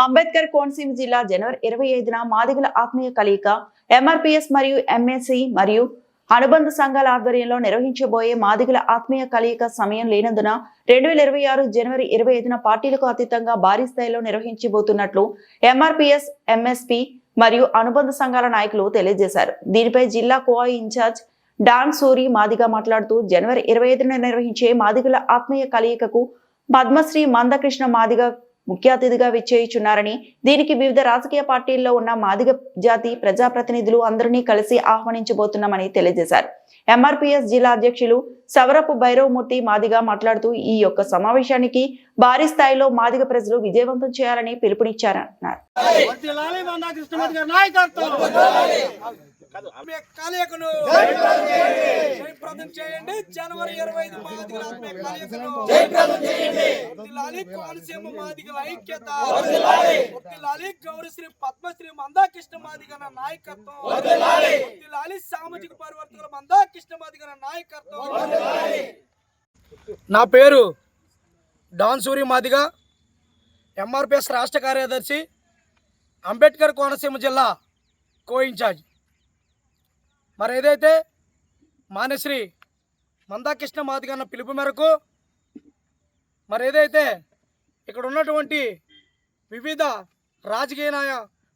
అంబేద్కర్ కోనసీమ జిల్లా జనవరి ఇరవై ఐదున మాదిగల ఆత్మీయ కలయిక ఎంఆర్పిఎస్ మరియు ఎంఎస్సి మరియు అనుబంధ సంఘాల ఆధ్వర్యంలో నిర్వహించబోయే మాదిగల ఆత్మీయ కలయిక సమయం లేనందున రెండు వేల ఇరవై ఆరు జనవరి ఇరవై ఐదున పార్టీలకు అతీతంగా భారీ స్థాయిలో నిర్వహించబోతున్నట్లు ఎంఆర్పిఎస్ ఎంఎస్పి మరియు అనుబంధ సంఘాల నాయకులు తెలియజేశారు. దీనిపై జిల్లా co incharge don Suri Madiga మాట్లాడుతూ జనవరి ఇరవై ఐదున నిర్వహించే మాదిగల ఆత్మీయ కలయికకు పద్మశ్రీ మందకృష్ణ మాదిగ ముఖ్య అతిథిగా విచ్చేయుచున్నారని దీనికి వివిధ రాజకీయ పార్టీల్లో ఉన్న మాదిగ జాతి ప్రజాప్రతినిధులు అందరినీ కలిసి ఆహ్వానించబోతున్నామని తెలియజేశారు. ఎంఆర్పిఎస్ జిల్లా అధ్యక్షులు సవరపు భైరవమూర్తి మాదిగా మాట్లాడుతూ ఈ యొక్క సమావేశానికి భారీ స్థాయిలో మాదిగ ప్రజలు విజయవంతం చేయాలని పిలుపునిచ్చారన్నారు. జయప్రదం చేయండి. జనవరి ఇరవై ఐదు మాదిగల ఆత్మీయ కోనసీమ మాదిగల ఐక్యత. గౌరశ్రీ పద్మశ్రీ మందా కృష్ణ మాదిగల నాయకత్వం. సామాజిక పరివర్తకుల మందా కృష్ణ మాదిగల నాయకత్వం. నా పేరు డాన్ సూరి మాదిగా ఎంఆర్పిఎస్ రాష్ట్ర కార్యదర్శి అంబేద్కర్ కోనసీమ జిల్లా కో ఇన్ఛార్జ్. మరి ఏదైతే మానశ్రీ మందాకృష్ణ మాదిగ అన్న పిలుపు మేరకు మరి ఏదైతే ఇక్కడ ఉన్నటువంటి వివిధ రాజకీయ నాయ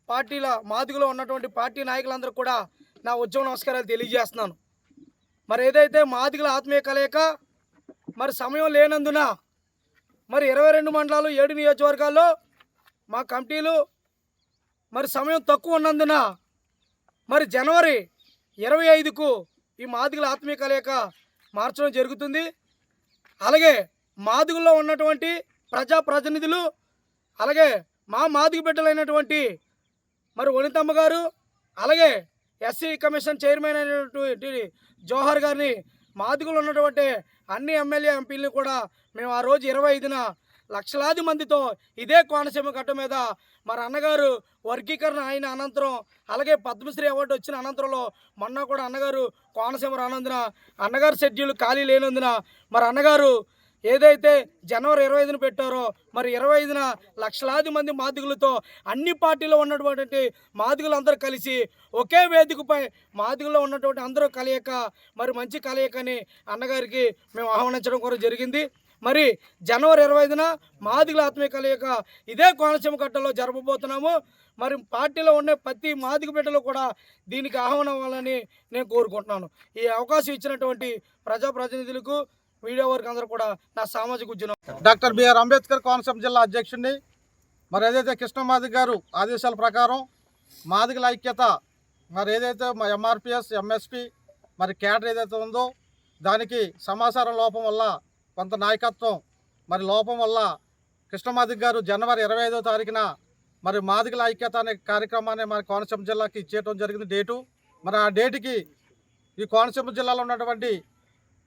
పార్టీల మాదిగలో ఉన్నటువంటి పార్టీ నాయకులందరూ కూడా నా ఉద్యమ నమస్కారాలు తెలియజేస్తున్నాను. మరి ఏదైతే మాదిగల ఆత్మీయ కలయిక మరి సమయం లేనందున మరి ఇరవై రెండు మండలాలు ఏడు నియోజకవర్గాల్లో మా కమిటీలు మరి సమయం తక్కువ ఉన్నందున మరి జనవరి ఇరవై ఐదుకు ఈ మాదిగల ఆత్మీయ కలయిక మార్చడం జరుగుతుంది. అలాగే మాదిగుల్లో ఉన్నటువంటి ప్రజా ప్రతినిధులు అలాగే మా మాదిగ బిడ్డలైనటువంటి మరి వనితమ్మ గారు అలాగే ఎస్సీ కమిషన్ చైర్మన్ అయినటువంటి జోహర్ గారిని మాదిగులు ఉన్నటువంటి అన్ని ఎమ్మెల్యే ఎంపీలను కూడా మేము ఆ రోజు ఇరవై ఐదున లక్షలాది మందితో ఇదే కోనసీమ గట్ట మీద మరి అన్నగారు వర్గీకరణ అయిన అనంతరం అలాగే పద్మశ్రీ అవార్డు వచ్చిన అనంతరంలో మొన్న కూడా అన్నగారు కోనసీమ రానందున అన్నగారు షెడ్యూల్ ఖాళీ లేనందున మరి అన్నగారు ఏదైతే జనవరి ఇరవై ఐదున పెట్టారో మరి ఇరవై ఐదున లక్షలాది మంది మాదిగులతో అన్ని పార్టీలో ఉన్నటువంటి మాదిగులందరూ కలిసి ఒకే వేదికపై మాదిగులో ఉన్నటువంటి అందరూ కలయిక మరి మంచి కలయికని అన్నగారికి మేము ఆహ్వానించడం కూడా జరిగింది. మరి జనవరి ఇరవై ఐదున మాదిగుల ఆత్మీయ కలయిక ఇదే కోనసీమ కట్టలో జరపబోతున్నాము. మరి పార్టీలో ఉండే ప్రతి మాదిగ బిడ్డలు కూడా దీనికి ఆహ్వానం అవ్వాలని నేను కోరుకుంటున్నాను. ఈ అవకాశం ఇచ్చినటువంటి ప్రజాప్రతినిధులకు మీడియా వర్క్ అందరూ కూడా నా సామాజిక ఉద్యమం. డాక్టర్ బిఆర్ అంబేద్కర్ కోనసీమ జిల్లా అధ్యక్షుడిని. మరి ఏదైతే కృష్ణమాది గారు ఆదేశాల ప్రకారం మాదిగల ఐక్యత మరి ఏదైతే మా ఎంఆర్పిఎస్ ఎంఎస్పి మరి క్యాడర్ ఏదైతే ఉందో దానికి సమాచారం లోపం వల్ల కొంత నాయకత్వం. మరి లోపం వల్ల కృష్ణమాది గారు జనవరి ఇరవై ఐదో తారీఖున మరి మాదిగల ఐక్యత అనే కార్యక్రమాన్ని మరి కోనసీమ జిల్లాకి ఇచ్చేయడం జరిగింది డేటు. మరి ఆ డేటుకి ఈ కోనసీమ జిల్లాలో ఉన్నటువంటి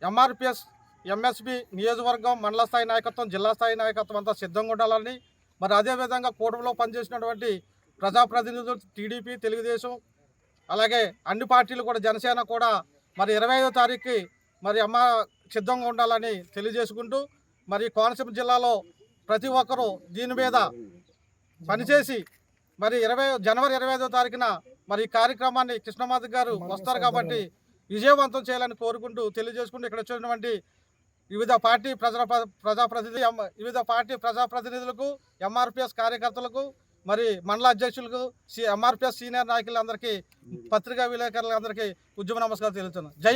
ఎంఆర్పిఎస్ ఎంఎస్బి నియోజకవర్గం మండల స్థాయి నాయకత్వం జిల్లా స్థాయి నాయకత్వం అంతా సిద్ధంగా ఉండాలని. మరి అదేవిధంగా కూటమిలో పనిచేసినటువంటి ప్రజాప్రతినిధులు టీడీపీ తెలుగుదేశం అలాగే అన్ని పార్టీలు కూడా జనసేన కూడా మరి ఇరవై ఐదో తారీఖుకి మరి అమ్మ సిద్ధంగా ఉండాలని తెలియజేసుకుంటూ మరి కోనసీమ జిల్లాలో ప్రతి ఒక్కరూ దీని మీద పనిచేసి మరి ఇరవై జనవరి ఇరవై ఐదో తారీఖున మరి ఈ కార్యక్రమాన్ని కృష్ణమాధ గారు వస్తారు కాబట్టి విజయవంతం చేయాలని కోరుకుంటూ తెలియజేసుకుంటూ ఇక్కడ వచ్చినటువంటి వివిధ పార్టీ ప్రజా ప్రజాప్రతినిధి వివిధ పార్టీ ప్రజాప్రతినిధులకు ఎంఆర్పిఎస్ కార్యకర్తలకు మరి మండల అధ్యక్షులకు సి ఎంఆర్పిఎస్ సీనియర్ నాయకులందరికీ పత్రికా విలేకరులందరికీ ఉద్యమ నమస్కారం తెలుస్తున్నాను జై